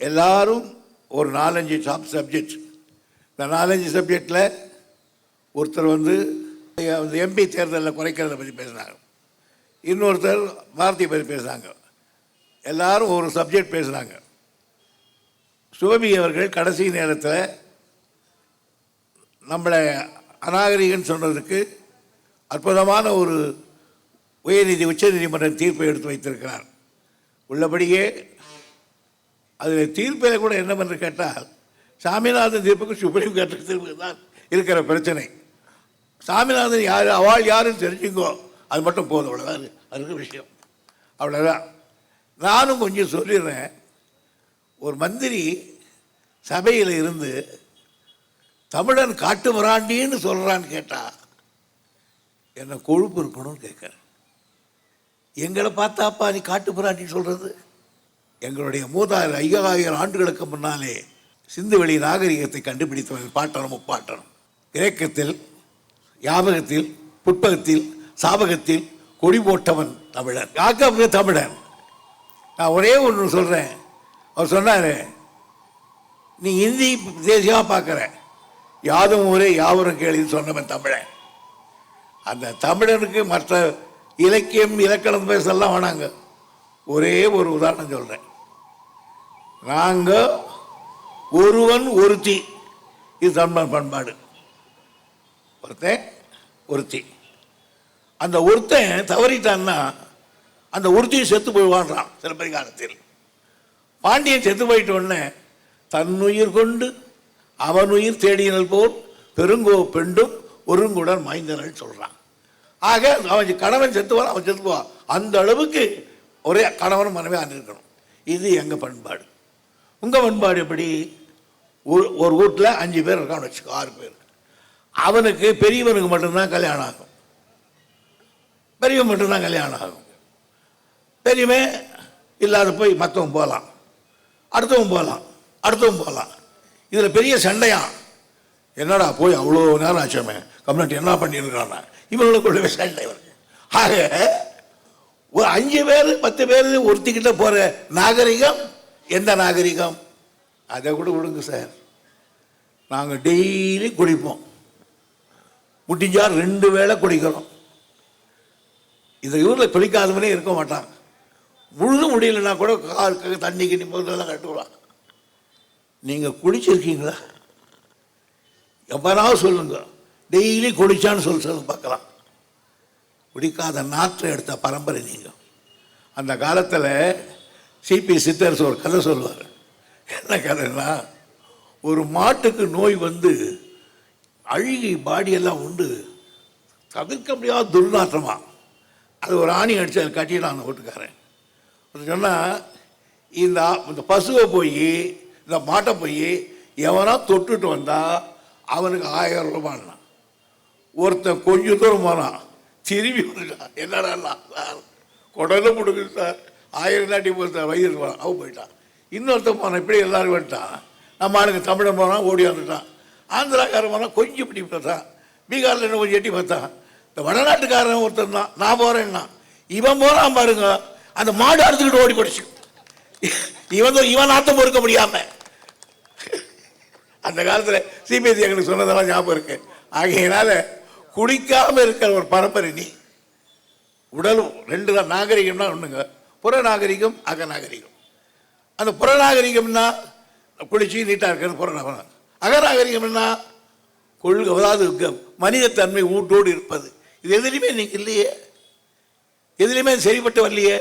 எல்லாரும் ஒரு நாலஞ்சு டாப் சப்ஜெக்ட் இந்த நாலஞ்சு சப்ஜெக்டில் ஒருத்தர் வந்து எம்பி தேர்தலில் குறைக்கிறத பற்றி பேசினாங்க இன்னொருத்தர் பாரதியை பற்றி பேசுனாங்க எல்லாரும் ஒரு சப்ஜெக்ட் பேசுனாங்க சோபி அவர்கள் கடைசி நேரத்தில் நம்மளை அநாகரிகன்னு சொன்னதுக்கு அற்புதமான ஒரு உயர்நீதி உச்சநீதிமன்ற தீர்ப்பை எடுத்து வைத்திருக்கிறார். உள்ளபடியே அதில் தீர்ப்பில் கூட என்னவென்று கேட்டால் சாமிநாதன் தீர்ப்புக்கு சுப்ரீம் கோர்ட்டு தீர்ப்பு தான் இருக்கிற பிரச்சனை. சாமிநாதன் யார் அவள் யாருன்னு தெரிஞ்சுக்கோ. அது மட்டும் போதும் அவ்வளோதான் அதுக்கு விஷயம். அவ்வளோதான் நானும் கொஞ்சம் சொல்லிடுறேன். ஒரு மந்திரி சபையில் இருந்து தமிழன் காட்டு மிராண்டின்னு சொல்கிறான்னு கேட்டால் என்ன கொழுப்பு இருக்கணும்னு கேட்குறேன் எங்களை பார்த்தாப்பா நீ காட்டு மிராண்டின்னு சொல்கிறது எங்களுடைய மூதாயிரம் ஐயாயிரம் ஆண்டுகளுக்கு முன்னாலே சிந்துவெளி நாகரிகத்தை கண்டுபிடித்தவர்கள் பாட்டனும் முப்பாட்டனும். கிரேக்கத்தில் யாபகத்தில் புட்பகத்தில் சாபகத்தில் கொடி போட்டவன் தமிழன். யாக்கப்பு தமிழன். நான் ஒரே ஒன்று சொல்கிறேன் அவர் சொன்னார் நீ இந்தி தேசியமாக பார்க்குற? யாதும் ஊரே யாவரும் கேள்வின்னு சொன்னவன் தமிழன். அந்த தமிழனுக்கு மற்ற இலக்கியம் இலக்கணம் பேசலாம் வேணாங்க. ஒரே ஒரு உதாரணம் சொல்கிறேன் நாங்கள் ஒருவன் ஒருத்தி. இது தமிழ் பண்பாடு. ஒருத்தன் ஒருத்தி. அந்த ஒருத்தன் தவறிட்டான்னா அந்த ஒருத்தியும் செத்து போயிடுவான்றான் சிலப்பதிகாரத்தில் பாண்டியன் செத்து போயிட்ட உடனே தன்னுயிர் கொண்டு அவன் உயிர் தேடினல் போல் பெருங்கோ பெண்டும் ஒருங்குடன் மாய்ந்தனள் சொல்றான். ஆக அவன் கணவன் செத்துவான் அவன் செத்து போவான் அந்த அளவுக்கு ஒரே கணவன் மனைவி இருக்கணும். இது எங்க பண்பாடு. உங்கள் பண்பாடு எப்படி? ஒரு ஒரு வீட்டில் அஞ்சு பேர் இருக்கான்னு வச்சுக்கோ ஆறு பேர். அவனுக்கு பெரியவனுக்கு மட்டும்தான் கல்யாணம் ஆகும். பெரியவன் மட்டும்தான் கல்யாணம் ஆகும். பெரியவன் இல்லாத போய் மற்றவன் போகலாம். அடுத்தவன் போகலாம். அடுத்தவன் போகலாம். இதில் பெரிய சண்டையா? என்னடா போய் அவ்வளோ நேரம் ஆச்சோமே கம்யூனிட்டி என்ன பண்ணியிருக்கானா இவங்களுக்குள்ள சண்டை வருது. ஆக ஒரு அஞ்சு பேர் பத்து பேர் ஒருத்திக்கிட்ட போகிற நாகரிகம் எந்த நாகரிகம்? அதை கூட விடுங்க சார். நாங்கள் டெய்லி குடிப்போம். முடிஞ்சா ரெண்டு வேளை குடிக்கிறோம். இந்த ஊரில் குளிக்காதவனே இருக்க மாட்டான். முழுது முடியலன்னா கூட காருக்கு தண்ணி கிண்ணி முதல்லாம் கட்டுவான். நீங்கள் குடிச்சிருக்கீங்களா? எப்பனாவது சொல்லுங்க. டெய்லி குடிச்சான்னு சொல்லி பார்க்கலாம். குடிக்காத நாற்றை எடுத்த பரம்பரை நீங்கள் அந்த காலத்தில் சிபி சித்தரசு ஒரு கதை சொல்லுவார் என்ன கதைன்னா ஒரு மாட்டுக்கு நோய் வந்து அழுகி பாடியெல்லாம் உண்டு தவிர்க்க முடியாத துர்நாற்றமா. அது ஒரு ஆணி அடித்து அதை கட்டிட்டான் அந்த வீட்டுக்காரன். சொன்னால் இந்த இந்த பசுவை போய் இந்த மாட்டை போய் எவனா தொட்டுட்டு வந்தால் அவனுக்கு ஆயிரம் ரூபான்னா. ஒருத்தன் கொஞ்சம் தூரம் போனான் திரும்பி வந்துட்டான். என்னடா சார் குடலை முடுக்குது சார். ஆயிரம் நாட்டி போய் வயிறு போனான் அவன் போயிட்டான். இன்னொருத்தன் போனான் இப்படி எல்லாரும் வந்துட்டான். நம்ம ஆளுங்க தமிழன் போனால் ஓடி வந்துட்டான். ஆந்திராக்காரன் போனால் கொஞ்சம் இப்படி பார்த்தான். பீகாரில் என்ன கொஞ்சம் எட்டி பார்த்தான். இந்த வடநாட்டுக்காரன் ஒருத்தன் தான். நான் போகிறேன்னா இவன் போகிறான் பாருங்க. அந்த மாடு அறுத்துக்கிட்டு ஓடி போடுச்சு இவன் இவன் நாத்தம் பொறுக்க முடியாமல் அந்த காலத்தில் சிபிஎஸ்சி எங்களுக்கு சொன்னதெல்லாம் ஞாபகம் இருக்கு. ஆகையினால குடிக்காமல் இருக்கிற ஒரு பரம்பரை நீ. உடலும் ரெண்டு தான். நாகரிகம்னா ஒன்றுங்க புற நாகரிகம் அந்த புறநாகரிகம்னா குளிச்சு நீட்டாக இருக்கிறது புற நாகரிகம். அகநாகரிகம்னா கொள்கை அதாவது க- மனிதத்தன்மை ஊட்டோடு இருப்பது. இது எதுலையுமே நீங்கள் இல்லையே. எதுலையுமே சரிப்பட்டு வரலையே.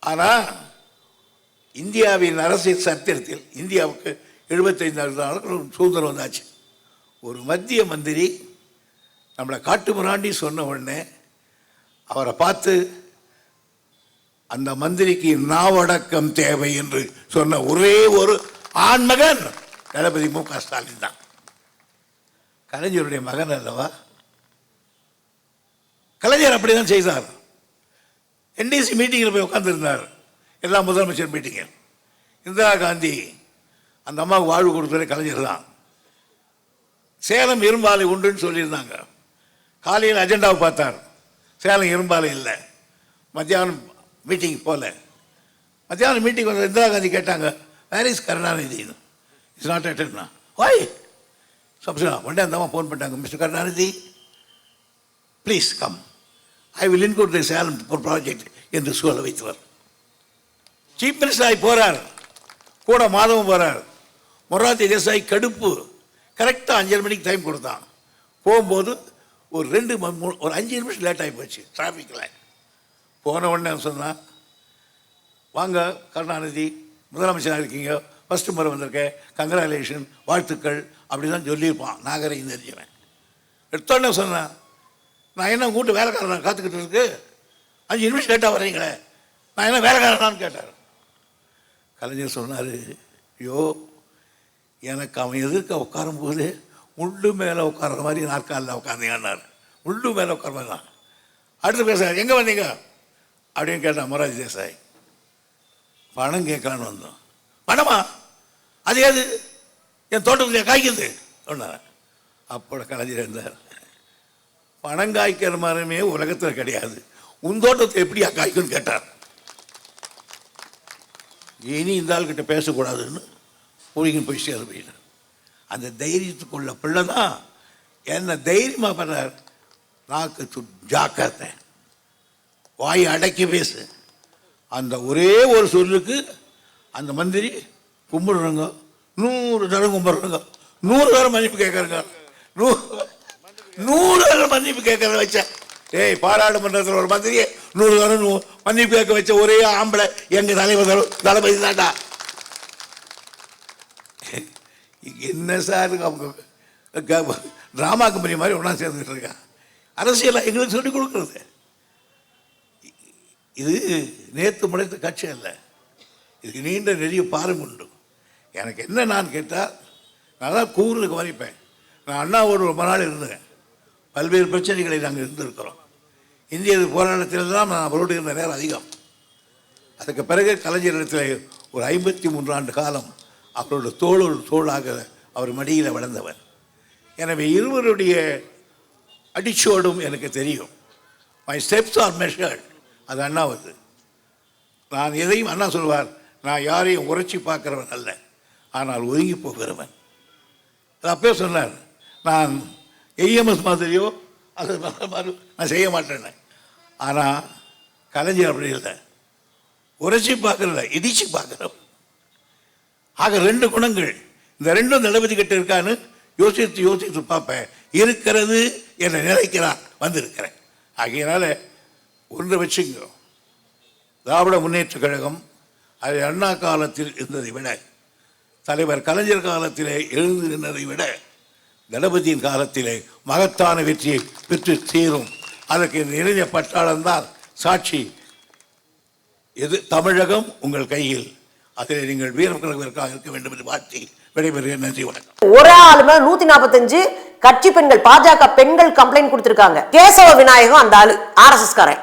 ஆனால் இந்தியாவின் அரசியல் சத்திரத்தில் இந்தியாவுக்கு எழுபத்தைந்தாவது ஆண்டுகள் சுதந்திரம் வந்தாச்சு. ஒரு மத்திய மந்திரி நம்மளை காட்டு முராண்டி சொன்ன உடனே அவரை பார்த்து அந்த மந்திரிக்கு நாவடக்கம் தேவை என்று சொன்ன ஒரே ஒரு ஆண்மகன் தளபதி மு க ஸ்டாலின் தான். கலைஞருடைய மகன் அல்லவா? கலைஞர் அப்படிதான் செய்தார். என்டிசி மீட்டிங்கில் போய் உட்காந்துருந்தார் எல்லா முதலமைச்சர் மீட்டிங்கு இந்திரா காந்தி அந்த அம்மாவுக்கு வாழ்வு கொடுத்தது கலைஞர் தான். சேலம் இரும்பாலை உண்டுன்னு சொல்லியிருந்தாங்க. காலையில் அஜெண்டாவை பார்த்தார். சேலம் இரும்பாலை இல்லை. மத்தியானம் மீட்டிங் போகல மத்தியானம் மீட்டிங் வந்து இந்திரா காந்தி கேட்டாங்க where is Karunanidhi? Is not அட்டன்னா வாய் சப்சனா உடனே அந்த ஃபோன் பண்ணிட்டாங்க mister Karunanidhi. Please come I will include the Salem project என்று சூழலை வைத்தவர் சீஃப் மினிஸ்டர் ஆகி போகிறார் கூட மாதவம் போகிறார் மொரார்ஜி தேசாய் கடுப்பு. கரெக்டாக அஞ்சரை மணிக்கு டைம் கொடுத்தான். போகும்போது ஒரு ரெண்டு ஒரு அஞ்சு நிமிஷம் லேட் ஆகி போச்சு டிராஃபிக்கில் போன உடனே சொன்னான் வாங்க கருணாநிதி முதலமைச்சராக இருக்கீங்க. ஃபஸ்ட்டு முறை வந்திருக்கேன். கங்க்ராலேஷன் வாழ்த்துக்கள் அப்படி தான் சொல்லியிருப்பான். நாகரிகம் தெரிஞ்சவன். எடுத்தோடனே சொன்னேன் நான் என்ன கூட்டு வேலைக்காரன்? காத்துக்கிட்டு இருக்கு. அஞ்சு நிமிஷம் லேட்டாக வரீங்களே நான் என்ன வேலைக்காரனான்னு கேட்டார். கலைஞர் சொன்னார் ஐயோ எனக்கு அவன் எதிர்க்க உட்காரும்போது முள்ளு மேலே உட்கார்ற மாதிரி நாற்காலில் உட்காந்தீங்கன்னார் முள்ளு மேலே உட்கார மாதிரி தான். அடுத்து பேசுகிறார் எங்கே வந்தீங்க? அப்படின்னு கேட்டான் மொராஜி தேசாய் பணம் கேட்கலான்னு வந்தோம். பணமா? அது ஏது? என் தோட்டத்தில் காய்க்குது சொன்னார் அப்போ கலைஞர் இருந்தார். பணம் காய்க்கிற மரமே உலகத்தில் கிடையாது. உன் தோட்டத்தை எப்படியா காய்க்கும்னு கேட்டார். இனி இந்த ஆள்கிட்ட பேசக்கூடாதுன்னு மூழ்கின்னு போய் சேர போயிட்டார். அந்த தைரியத்துக்குள்ள பிள்ளை தான் என்ன தைரியமாக பண்ணார்? நாக்கு ஜாக்கிரத்தை வாய் அடக்கி பேசு. அந்த ஒரே ஒரு சொல்லுக்கு அந்த மந்திரி கும்பிடுறங்க. நூறு தடவை கும்பிடுறங்க. நூறு தடவை மன்னிப்பு கேட்குறங்க. நூறு நூறு தடவை மன்னிப்பு கேட்கறத வச்ச. ஏய் பாராளுமன்றத்தில் ஒரு மந்திரியை நூறு தடவை மன்னிப்பு கேட்க வச்ச ஒரே ஆம்பளை எங்கள் தலைவர் தளபதி தாண்டா என்ன சார் அவங்க? ட்ராமா கம்பெனி மாதிரி ஒன்றா சேர்ந்துக்கிட்டு இருக்கான். அரசியலாக எங்களுக்கு சொல்லிக் கொடுக்குறது. இது நேற்று முளைத்த கட்சி அல்ல. இதுக்கு நீண்ட நெறிய பாரம் உண்டு. எனக்கு என்ன நான் கேட்டால் நான் தான் கூறுக்கு கவனிப்பேன் நான் அண்ணாவோடு ரொம்ப நாள் இருந்தேன். பல்வேறு பிரச்சனைகளை நாங்கள் இருந்திருக்கிறோம். இந்திய போராட்டத்தில் தான் நான் அவரோடு இருந்த நேரம் அதிகம். அதுக்கு பிறகு கலைஞரிடத்தில் ஒரு ஐம்பத்தி மூன்று ஆண்டு காலம் அவரோட தோளோடு தோளாக அவர் மடியில் வளர்ந்தவர். எனவே இருவருடைய அடிச்சோடும் எனக்கு தெரியும். மை ஸ்டெப்ஸ் ஆர் மெஷர்ட் அது அண்ணாவது. நான் எதையும் அண்ணா சொல்வார் நான் யாரையும் உரைச்சி பார்க்குறவன் அல்ல. ஆனால் ஒதுங்கி போகிறவன். அது அப்பயே சொன்னார் நான் ஏஎம்எஸ் மாதிரியோ அது மாதிரி நான் செய்ய மாட்டேன்னு. ஆனால் கலைஞர் அப்படி இல்லை. உரைச்சி பார்க்கறல இடிச்சு பார்க்குறோம் ஆக ரெண்டு குணங்கள். இந்த ரெண்டும் தளபதி கிட்ட இருக்கான்னு யோசித்து யோசித்து பார்ப்பேன். இருக்கிறது என்னை நினைக்கிறான் வந்திருக்கிறேன். ஆகையினால ஒன்று வச்சுங்க. திராவிட முன்னேற்ற கழகம் அது அண்ணா காலத்தில் இருந்ததை விட தலைவர் கலைஞர் காலத்திலே எழுந்து நின்றதை விட தளபதியின் காலத்திலே மகத்தான வெற்றியை பெற்று தீரும் அதற்கு நிறைய பட்டாளம்தான் சாட்சி. எது தமிழகம் உங்கள் கையில். அதில் நீங்கள் வீரர்களுக்காக இருக்க வேண்டும் என்று வாழ்த்தி விடைபெறுகிறேன். நன்றி வணக்கம். ஒரே ஆளு மேல நூத்தி நாற்பத்தஞ்சு கட்சி பெண்கள் பாஜக பெண்கள் கம்ப்ளைண்ட் கொடுத்திருக்காங்க. கேசவ விநாயகம் அந்த ஆளு ஆர்எஸ்எஸ் காரன்.